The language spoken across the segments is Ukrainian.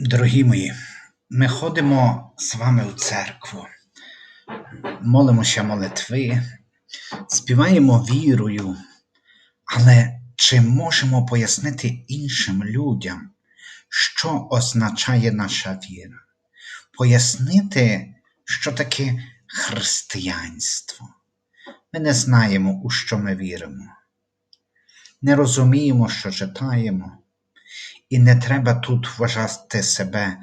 Дорогі мої, ми ходимо з вами у церкву, молимося молитви, співаємо вірою, але чи можемо пояснити іншим людям, що означає наша віра? Пояснити, що таке християнство? Ми не знаємо, у що ми віримо, не розуміємо, що читаємо. І не треба тут вважати себе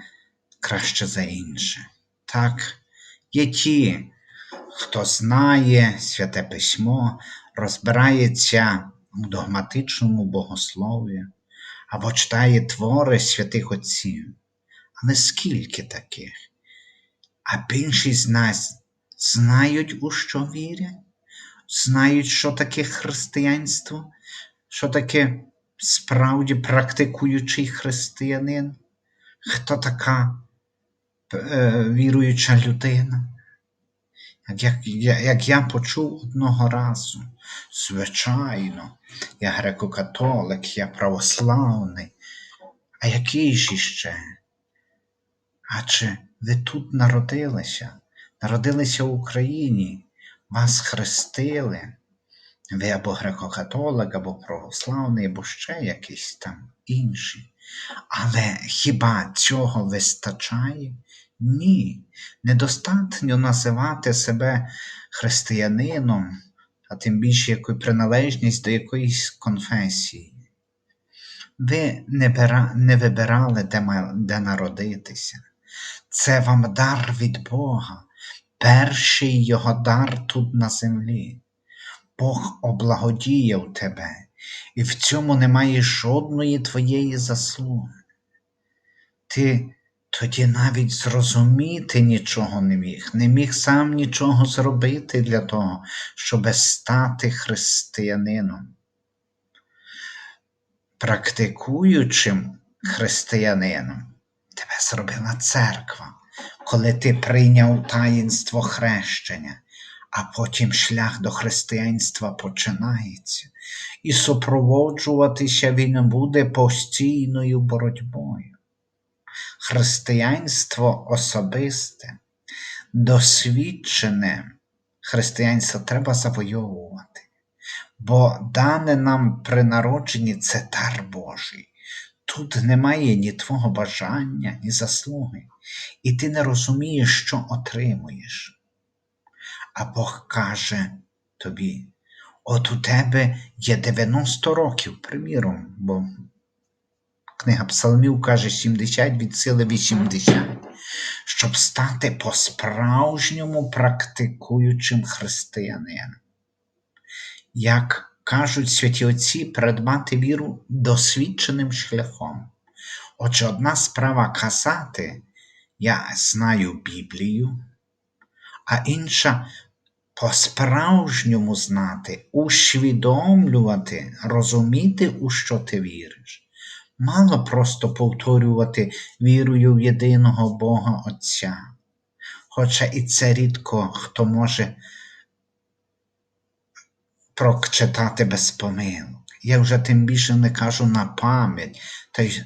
краще за інше. Так, є ті, хто знає святе письмо, розбирається у догматичному богослові або читає твори святих отців. Але скільки таких? А більшість з нас знають, у що вірять, знають, що таке християнство, що таке справді практикуючий християнин? Хто така е, віруюча людина? Як, як, як я почув одного разу, звичайно, я греко-католик, я православний, а який ж іще? А чи ви тут народилися? Народилися в Україні, вас хрестили? Ви або греко-католик, або православний, або ще якийсь там інший. Але хіба цього вистачає? Ні. Недостатньо називати себе християнином, а тим більше якою приналежність до якоїсь конфесії. Ви не, бира, не вибирали, де, де народитися. Це вам дар від Бога, перший його дар тут на землі. Бог облагодіяв тебе, і в цьому немає жодної твоєї заслуги. Ти тоді навіть зрозуміти нічого не міг, не міг сам нічого зробити для того, щоб стати християнином. Практикуючим християнином тебе зробила церква, коли ти прийняв таїнство хрещення а потім шлях до християнства починається, і супроводжуватися він буде постійною боротьбою. Християнство особисте, досвідчене християнство треба завойовувати, бо дане нам при народженні це дар Божий. Тут немає ні твого бажання, ні заслуги, і ти не розумієш, що отримуєш. А Бог каже тобі, от у тебе є 90 років, приміром, бо книга Псалмів каже 70 від сили 80, щоб стати по-справжньому практикуючим християнином. Як кажуть святі Отці, придбати віру досвідченим шляхом. Отже, одна справа казати, я знаю Біблію, а інша по-справжньому знати, усвідомлювати, розуміти, у що ти віриш. Мало просто повторювати вірою в єдиного Бога Отця. Хоча і це рідко хто може прочитати без помилок. Я вже тим більше не кажу на пам'ять. Та й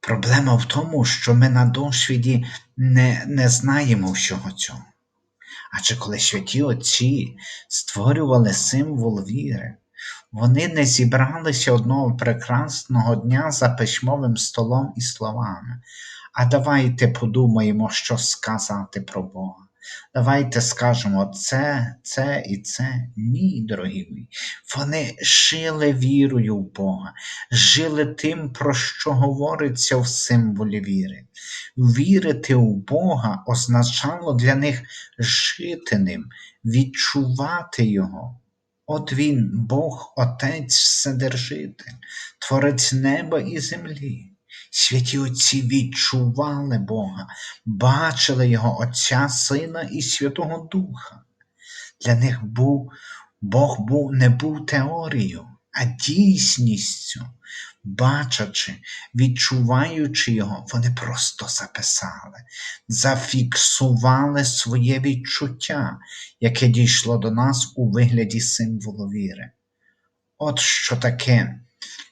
Проблема в тому, що ми на досвіді не, не знаємо всього цього. Адже коли святі отці створювали символ віри, вони не зібралися одного прекрасного дня за письмовим столом і словами. А давайте подумаємо, що сказати про Бога. Давайте скажемо це, це і це. Ні, дорогі мої. Вони жили вірою в Бога, жили тим, про що говориться в символі віри. Вірити в Бога означало для них жити ним, відчувати Його. От Він, Бог, Отець Вседержитель, Творець неба і землі. Святі Отці відчували Бога, бачили Його Отця, Сина і Святого Духа. Для них був, Бог був, не був теорією, а дійсністю. Бачачи, відчуваючи його, вони просто записали, зафіксували своє відчуття, яке дійшло до нас у вигляді символу віри. От що таке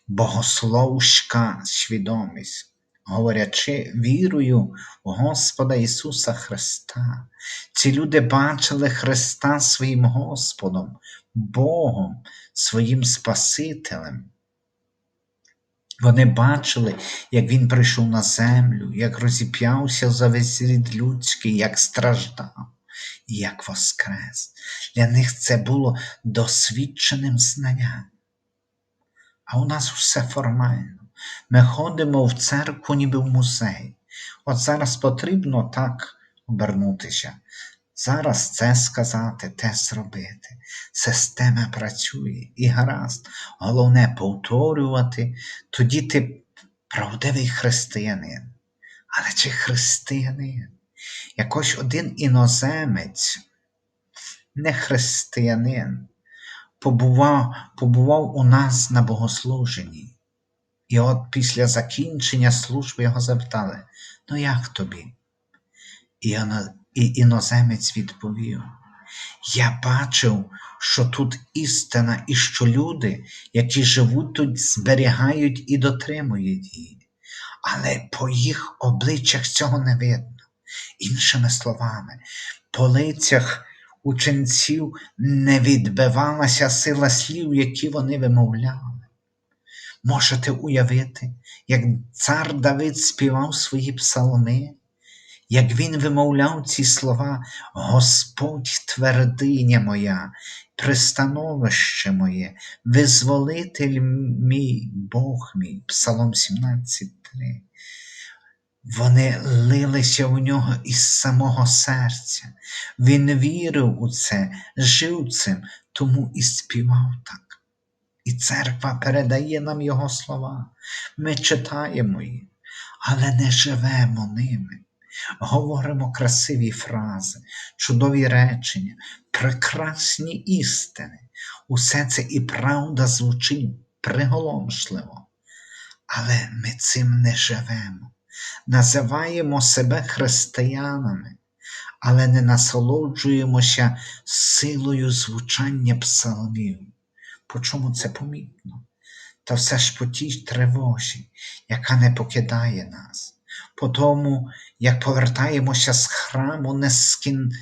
богословська свідомість. говорячи вірою в Господа Ісуса Христа. Ці люди бачили Христа своїм Господом, Богом, своїм Спасителем. Вони бачили, як Він прийшов на землю, як розіп'явся за весь рід людський, як страждав і як воскрес. Для них це було досвідченим знанням. А у нас все формально. Ми ходимо в церкву, ніби в музей. От зараз потрібно так обернутися. Зараз це сказати, те зробити. Система працює і гаразд. Головне повторювати, тоді ти правдивий християнин. Але чи християнин? Якось один іноземець, не християнин, побував, побував у нас на богослуженні. І от після закінчення служби його запитали: ну як тобі? І, іно- і іноземець відповів: Я бачив, що тут істина, і що люди, які живуть тут, зберігають і дотримують її. Але по їх обличчях цього не видно. Іншими словами, по лицях ученців не відбивалася сила слів, які вони вимовляли. Можете уявити, як цар Давид співав свої псалми, як він вимовляв ці слова Господь твердиня моя, пристановище моє, визволитель мій, Бог мій, Псалом 17.3. Вони лилися в нього із самого серця. Він вірив у це, жив цим, тому і співав так. І церква передає нам його слова. Ми читаємо їх, але не живемо ними. Говоримо красиві фрази, чудові речення, прекрасні істини. Усе це і правда звучить приголомшливо. Але ми цим не живемо. Називаємо себе християнами, але не насолоджуємося силою звучання псалмів. По чому це помітно? Та все ж по тій тривожі, яка не покидає нас, по тому, як повертаємося з храму нескін...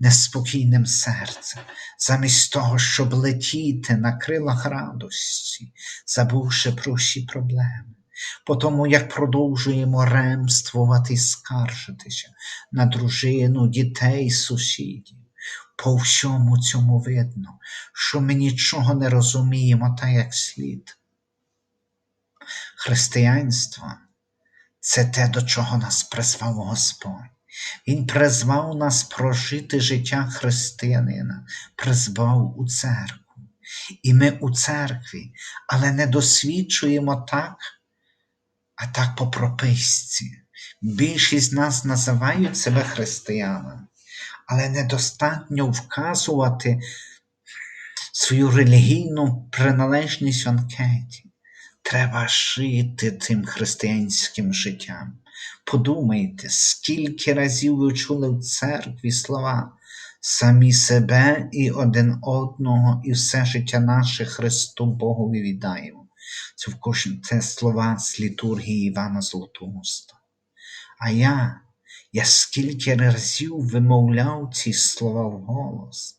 неспокійним серцем, замість того, щоб летіти на крилах радості, забувши про всі проблеми, по тому, як продовжуємо ремствувати і скаржитися на дружину, дітей, сусідів. По всьому цьому видно, що ми нічого не розуміємо так, як слід. Християнство це те, до чого нас призвав Господь. Він призвав нас прожити життя християнина, призвав у церкву. І ми у церкві, але не досвідчуємо так, а так по прописці. Більшість з нас називають себе християнами, але недостатньо вказувати свою релігійну приналежність в анкеті. Треба жити тим християнським життям. Подумайте, скільки разів ви чули в церкві слова самі себе і один одного, і все життя наше Христу Богові віддаємо. Це в кожен це слова з літургії Івана Золотоуста. А я, я скільки разів вимовляв ці слова вголос,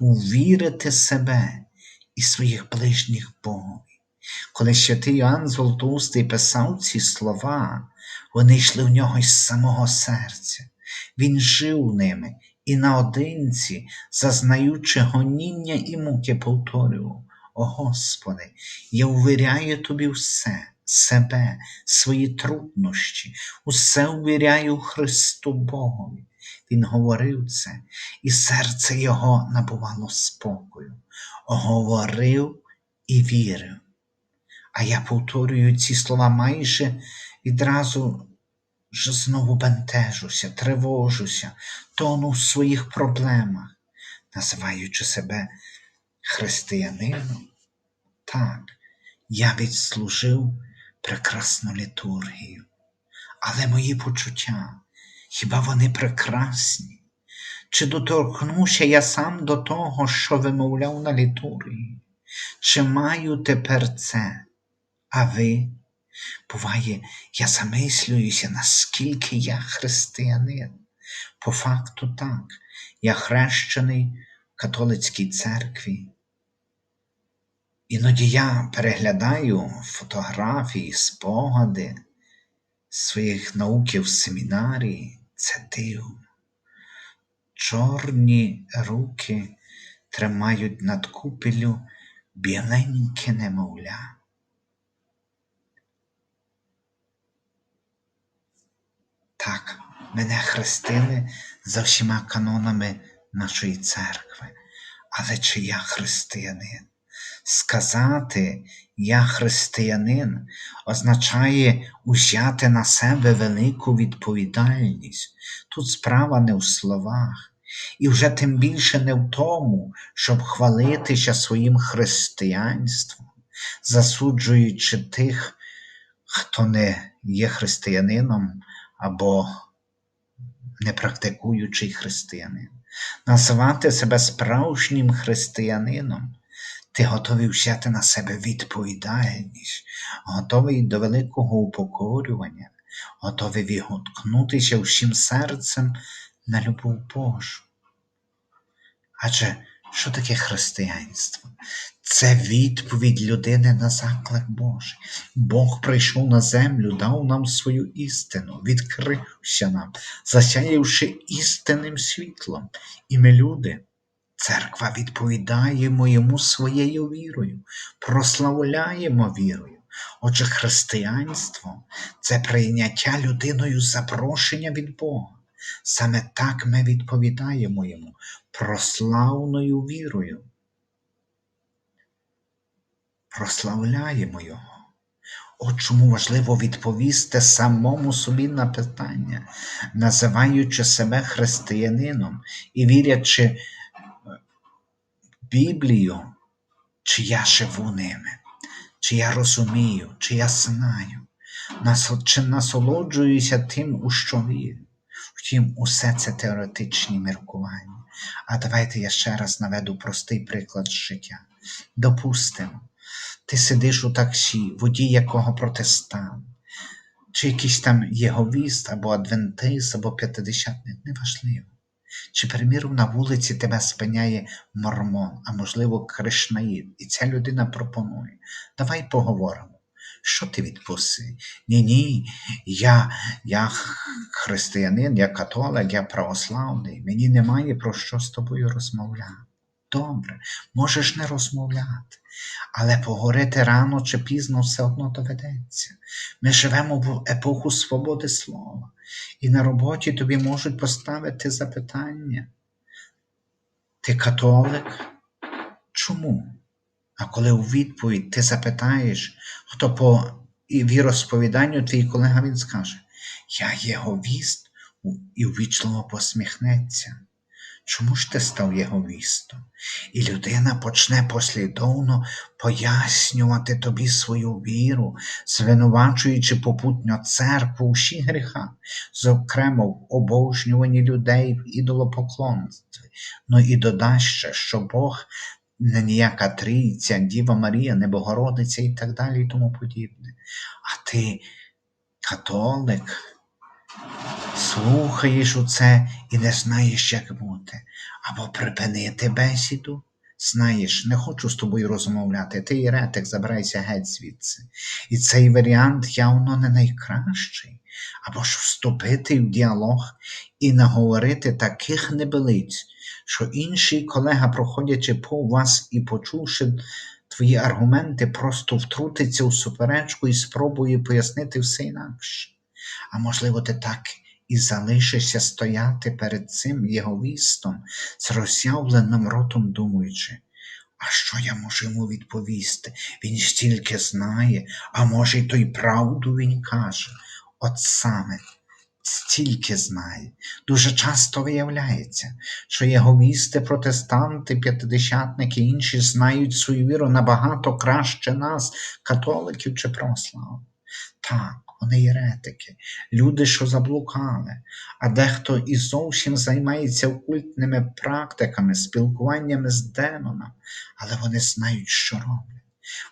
увірити себе і своїх ближніх Богові. Коли святий Іоанн Золотоустий писав ці слова, вони йшли в нього із самого серця. Він жив ними і наодинці, зазнаючи гоніння і муки, повторював: О Господи, я увіряю тобі все, себе, свої труднощі, усе увіряю Христу Богові. Він говорив це, і серце його набувало спокою. Говорив і вірив. А я повторюю ці слова майже відразу ж знову бентежуся, тривожуся, тону в своїх проблемах, називаючи себе християнином. Так, я відслужив прекрасну літургію, але мої почуття, хіба вони прекрасні? Чи доторкнувся я сам до того, що вимовляв на літургії? Чи маю тепер це? А ви? Буває, я замислююся, наскільки я християнин. По факту так, я хрещений в католицькій церкві. Іноді я переглядаю фотографії, спогади своїх науків в семінарії. Це дивно. Чорні руки тримають над купелю біленьке немовля. Так, мене хрестили за всіма канонами нашої церкви. Але чи я християнин? Сказати я християнин означає узяти на себе велику відповідальність. Тут справа не в словах, і вже тим більше не в тому, щоб хвалитися своїм християнством, засуджуючи тих, хто не є християнином або не практикуючий християнин. Називати себе справжнім християнином, ти готовий взяти на себе відповідальність, готовий до великого упокорювання, готовий відгукнутися всім серцем на любов Божу. Адже що таке християнство? Це відповідь людини на заклик Божий. Бог прийшов на землю, дав нам свою істину, відкрився нам, засяявши істинним світлом. І ми, люди, церква відповідаємо йому своєю вірою, прославляємо вірою. Отже, християнство це прийняття людиною запрошення від Бога. Саме так ми відповідаємо йому прославною вірою. Прославляємо Його. От чому важливо відповісти самому собі на питання, називаючи себе християнином і вірячи Біблію, чи я живу ними, чи я розумію, чи я знаю, чи насолоджуюся тим, у що вірю. Втім, усе це теоретичні міркування. А давайте я ще раз наведу простий приклад з життя. Допустимо, ти сидиш у таксі, водій якого протестант, чи якийсь там єговіст, або адвентист, або п'ятидесятник, неважливо. Чи, приміром, на вулиці тебе спиняє мормон, а можливо, кришнаїд, і ця людина пропонує. Давай поговоримо. Що ти відпусти? Ні, ні, я я християнин, я католик, я православний. Мені немає про що з тобою розмовляти. Добре, можеш не розмовляти, але поговорити рано чи пізно все одно доведеться. Ми живемо в епоху свободи слова, і на роботі тобі можуть поставити запитання. Ти католик? Чому? А коли у відповідь ти запитаєш, хто по віросповіданню твій колега він скаже, я єговіст і ввічливо посміхнеться. Чому ж ти став єговістом? І людина почне послідовно пояснювати тобі свою віру, звинувачуючи попутньо церкву у всіх гріхах, зокрема в обожнюванні людей в ідолопоклонстві. Ну і додасть ще, що Бог не ніяка трійця, Діва Марія, Небогородиця і так далі і тому подібне. А ти, католик, слухаєш у це і не знаєш, як бути. Або припинити бесіду. Знаєш, не хочу з тобою розмовляти, ти єретик, забирайся геть звідси. І цей варіант явно не найкращий. Або ж вступити в діалог і наговорити таких небелиць, що інший колега, проходячи по вас і почувши твої аргументи, просто втрутиться у суперечку і спробує пояснити все інакше. А можливо, ти так і залишишся стояти перед цим єговістом з роззявленим ротом, думаючи, а що я можу йому відповісти? Він стільки знає, а може, й то й правду він каже. От саме стільки знає. Дуже часто виявляється, що єговісти, протестанти, п'ятидесятники і інші знають свою віру набагато краще нас, католиків чи православних. Так, вони єретики, люди, що заблукали, а дехто і зовсім займається окультними практиками, спілкуваннями з демоном, але вони знають, що роблять.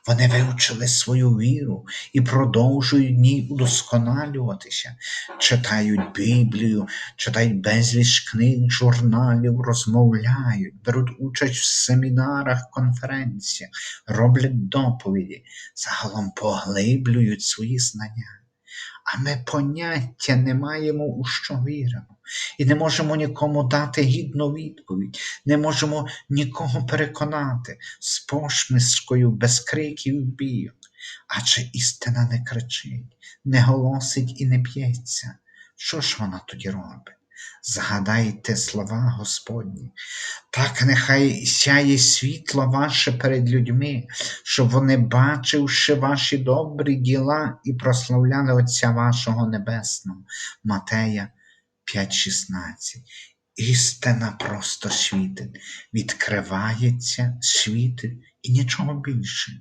Вони вивчили свою віру і продовжують в ній удосконалюватися, читають Біблію, читають безліч книг, журналів, розмовляють, беруть участь в семінарах, конференціях, роблять доповіді, загалом поглиблюють свої знання. А ми поняття не маємо, у що віримо, і не можемо нікому дати гідну відповідь, не можемо нікого переконати з пошмискою, без криків і бійок. Адже істина не кричить, не голосить і не б'ється. Що ж вона тоді робить? Згадайте слова Господні. Так нехай сяє світло ваше перед людьми, щоб вони, бачивши ваші добрі діла і прославляли Отця вашого Небесного. Матея 5,16. Істина просто світить, відкривається, світить і нічого більше.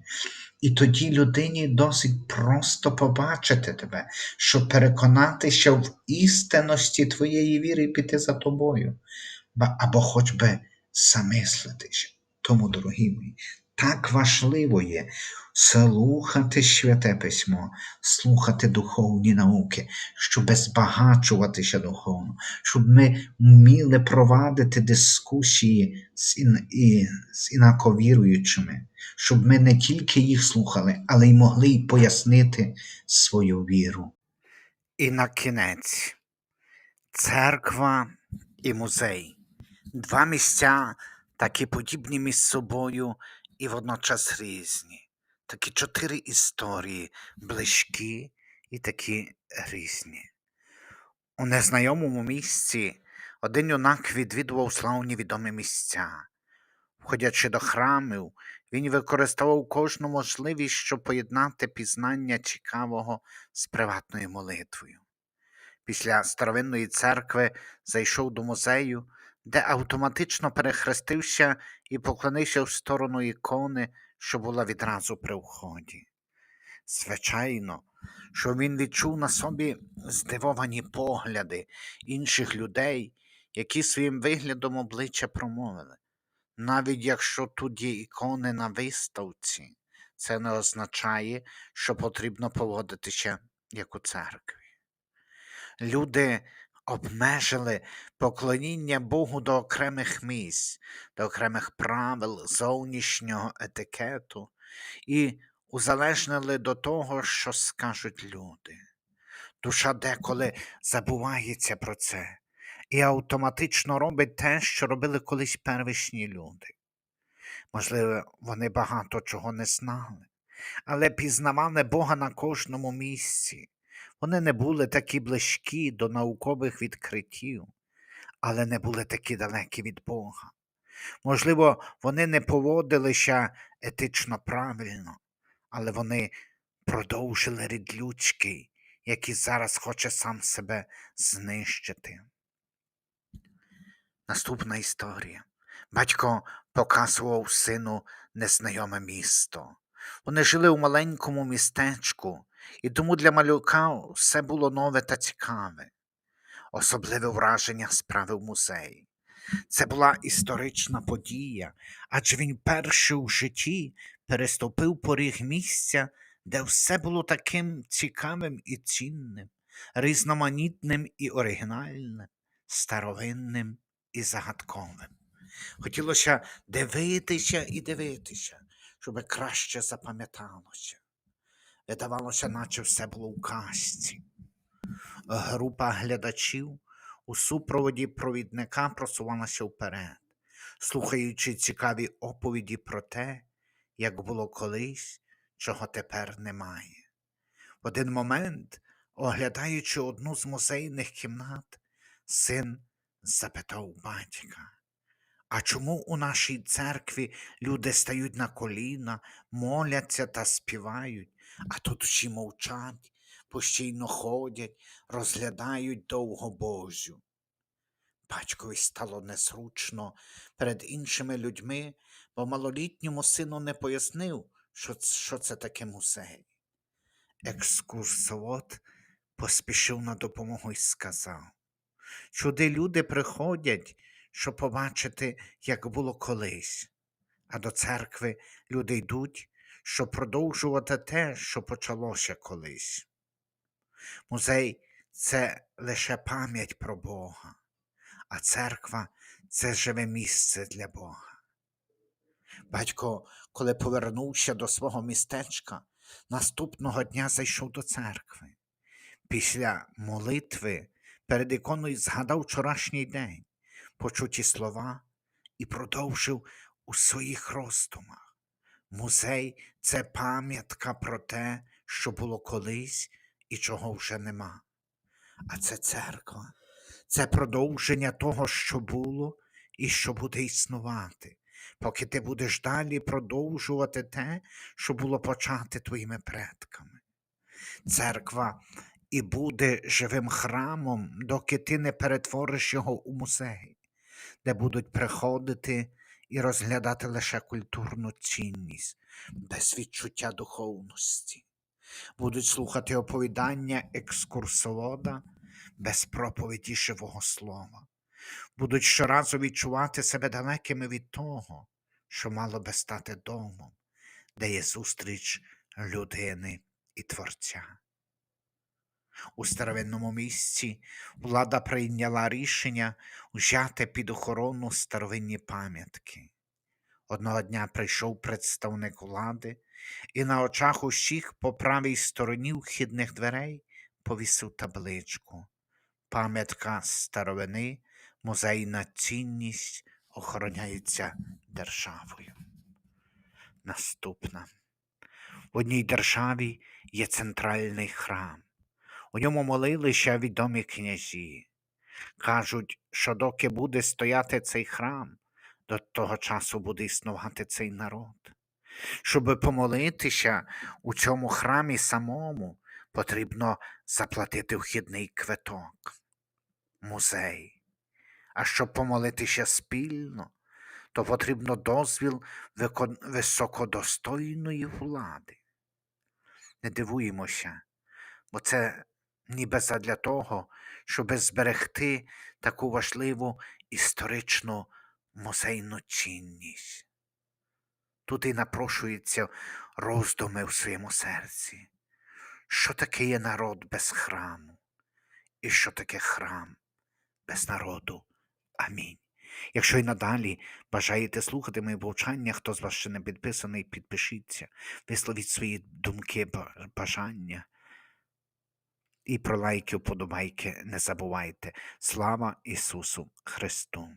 І тоді людині досить просто побачити тебе, щоб переконатися в істинності твоєї віри і піти за тобою, або хоч би замислитися. Тому, дорогі мої, так важливо є слухати святе письмо, слухати духовні науки, щоб збагачуватися духовно, щоб ми вміли провадити дискусії з, ін, і, з інаковіруючими, щоб ми не тільки їх слухали, але й могли й пояснити свою віру. І на кінець церква і музей. Два місця, такі подібні між собою і водночас різні. Такі чотири історії, близькі і такі різні. У незнайомому місці один юнак відвідував славні відомі місця. Входячи до храмів, він використовував кожну можливість, щоб поєднати пізнання цікавого з приватною молитвою. Після старовинної церкви зайшов до музею, де автоматично перехрестився і поклонився в сторону ікони, що була відразу при вході. Звичайно, що він відчув на собі здивовані погляди інших людей, які своїм виглядом обличчя промовили. Навіть якщо тут є ікони на виставці, це не означає, що потрібно поводитися як у церкві. Люди обмежили поклоніння Богу до окремих місць, до окремих правил зовнішнього етикету і узалежнили до того, що скажуть люди. Душа деколи забувається про це і автоматично робить те, що робили колись первісні люди. Можливо, вони багато чого не знали, але пізнавали Бога на кожному місці. Вони не були такі близькі до наукових відкриттів, але не були такі далекі від Бога. Можливо, вони не поводилися етично правильно, але вони продовжили рід людський, який зараз хоче сам себе знищити. Наступна історія. Батько показував сину незнайоме місто. Вони жили у маленькому містечку, і тому для малюка все було нове та цікаве. Особливе враження справив музей. Це була історична подія, адже він перший у житті переступив поріг місця, де все було таким цікавим і цінним, різноманітним і оригінальним, старовинним і загадковим. Хотілося дивитися і дивитися, щоб краще запам'яталося. Видавалося, наче все було у казці. Група глядачів у супроводі провідника просувалася вперед, слухаючи цікаві оповіді про те, як було колись, чого тепер немає. В один момент, оглядаючи одну з музейних кімнат, син запитав батька. А чому у нашій церкві люди стають на коліна, моляться та співають, а тут всі мовчать, постійно ходять, розглядають довго Божу? Батькові стало незручно перед іншими людьми, бо малолітньому сину не пояснив, що, що це таке музей. Екскурсовод поспішив на допомогу і сказав. Сюди люди приходять, щоб побачити, як було колись, а до церкви люди йдуть, щоб продовжувати те, що почалося колись. Музей це лише пам'ять про Бога, а церква це живе місце для Бога. Батько, коли повернувся до свого містечка, наступного дня зайшов до церкви. Після молитви перед іконою згадав вчорашній день, почуті слова і продовжив у своїх роздумах. Музей це пам'ятка про те, що було колись і чого вже нема. А це церква, це продовження того, що було і що буде існувати, поки ти будеш далі продовжувати те, що було почати твоїми предками. Церква і буде живим храмом, доки ти не перетвориш його у музей, де будуть приходити і розглядати лише культурну цінність, без відчуття духовності. Будуть слухати оповідання екскурсовода без проповіді живого слова. Будуть щоразу відчувати себе далекими від того, що мало би стати домом, де є зустріч людини і Творця. У старовинному місці влада прийняла рішення взяти під охорону старовинні пам'ятки. Одного дня прийшов представник влади і на очах усіх по правій стороні вхідних дверей повісив табличку. Пам'ятка старовини, музейна цінність охороняється державою. Наступна. В одній державі є центральний храм. У ньому молилися відомі князі. Кажуть, що доки буде стояти цей храм, до того часу буде існувати цей народ. Щоб помолитися у цьому храмі самому, потрібно заплатити вхідний квиток, музей. А щоб помолитися спільно, то потрібно дозвіл високодостойної влади. Не дивуємося, бо це ніби задля того, щоб зберегти таку важливу історичну музейну цінність. Тут і напрошується роздуми в своєму серці. Що таке є народ без храму? І що таке храм без народу? Амінь. Якщо й надалі бажаєте слухати мої повчання, хто з вас ще не підписаний, підпишіться, висловіть свої думки, бажання. І про лайки, вподобайки не забувайте. Слава Ісусу Христу!